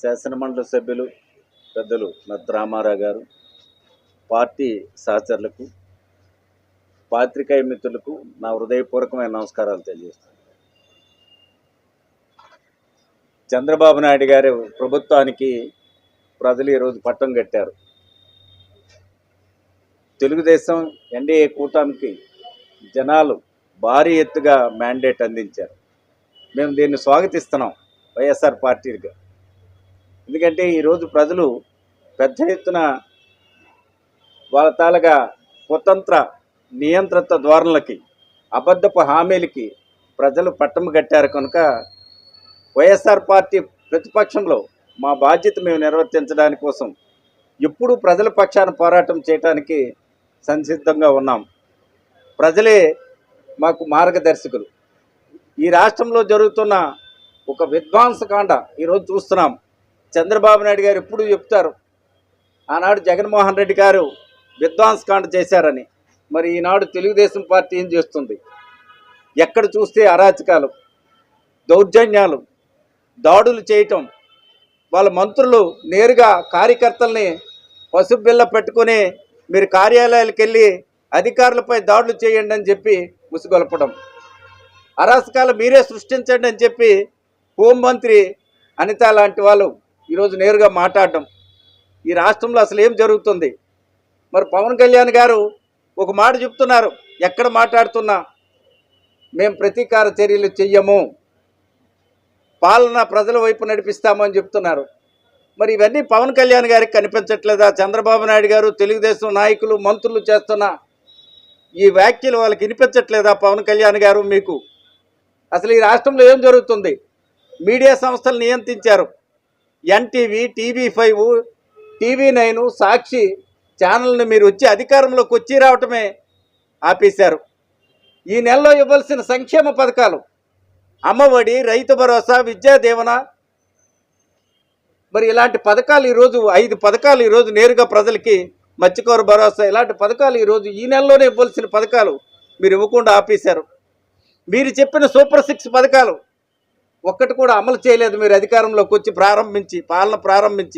శాసనమండలి సభ్యులు పెద్దలు నత్త రామారావు గారు పార్టీ సహచరులకు పాత్రికేయ మిత్రులకు నా హృదయపూర్వకమైన నమస్కారాలు తెలియజేస్తాను. చంద్రబాబు నాయుడు గారి ప్రభుత్వానికి ప్రజలు ఈరోజు పట్టం కట్టారు. తెలుగుదేశం ఎన్డీఏ కూటమికి జనాలు భారీ ఎత్తుగా మ్యాండేట్ అందించారు. మేము దీన్ని స్వాగతిస్తున్నాం వైఎస్ఆర్ పార్టీగా ఎందుకంటే ఈరోజు ప్రజలు పెద్ద ఎత్తున వాళ్ళ తాలగా స్వతంత్ర నియంత్రిత ధోరణులకి అబద్ధపు హామీలకి ప్రజలు పట్టము కట్టారు కనుక వైఎస్ఆర్ పార్టీ ప్రతిపక్షంలో మా బాధ్యత మేము నిర్వర్తించడానికి కోసం ఎప్పుడూ ప్రజల పక్షాన పోరాటం చేయడానికి సంసిద్ధంగా ఉన్నాం. ప్రజలే మాకు మార్గదర్శకులు. ఈ రాష్ట్రంలో జరుగుతున్న ఒక విధ్వంసకాండ ఈరోజు చూస్తున్నాం. చంద్రబాబు నాయుడు గారు ఎప్పుడు చెప్తారు? ఆనాడు జగన్మోహన్ రెడ్డి గారు విధ్వంసకాండ చేశారని. మరి ఈనాడు తెలుగుదేశం పార్టీ ఏం చేస్తుంది? ఎక్కడ చూస్తే అరాచకాలు దౌర్జన్యాలు దాడులు చేయటం వాళ్ళ మంత్రులు నేరుగా కార్యకర్తల్ని పసుపుబిల్ల పెట్టుకుని మీరు కార్యాలయాలకు వెళ్ళి అధికారులపై దాడులు చేయండి అని చెప్పి ముసుగొలపడం. అరాచకాలు మీరే సృష్టించండి అని చెప్పి హోంమంత్రి అనిత లాంటి వాళ్ళు ఈరోజు నేరుగా మాట్లాడడం. ఈ రాష్ట్రంలో అసలు ఏం జరుగుతుంది? మరి పవన్ కళ్యాణ్ గారు ఒక మాట చెప్తున్నారు ఎక్కడ మాట్లాడుతున్నా? మేము ప్రతీకార చర్యలు చెయ్యము. పాలన ప్రజల వైపు నడిపిస్తామని చెప్తున్నారు. మరి ఇవన్నీ పవన్ కళ్యాణ్ గారికి కనిపించట్లేదా? చంద్రబాబు నాయుడు గారు తెలుగుదేశం నాయకులు మంత్రులు చేస్తున్న ఈ వ్యాఖ్యలు వాళ్ళకి వినిపించట్లేదా పవన్ కళ్యాణ్ గారు మీకు? అసలు ఈ రాష్ట్రంలో ఏం జరుగుతుంది? మీడియా సంస్థలు నియంత్రించారు. NTV TV five TV nine Sakshi ఛానల్ని మీరు వచ్చి అధికారంలోకి వచ్చి రావటమే ఆపేశారు. ఈ నెలలో ఇవ్వాల్సిన సంక్షేమ పథకాలు అమ్మఒడి రైతు భరోసా విద్యా దీవెన మరి ఇలాంటి పథకాలు ఈరోజు ఐదు పథకాలు ఈరోజు నేరుగా ప్రజలకి మత్స్యకూర భరోసా ఇలాంటి పథకాలు ఈరోజు ఈ నెలలోనే ఇవ్వాల్సిన పథకాలు మీరు ఇవ్వకుండా ఆపేశారు. మీరు చెప్పిన సూపర్ సిక్స్ పథకాలు ఒక్కటి కూడా అమలు చేయలేదు మీరు అధికారంలోకి వచ్చి ప్రారంభించి పాలన ప్రారంభించి.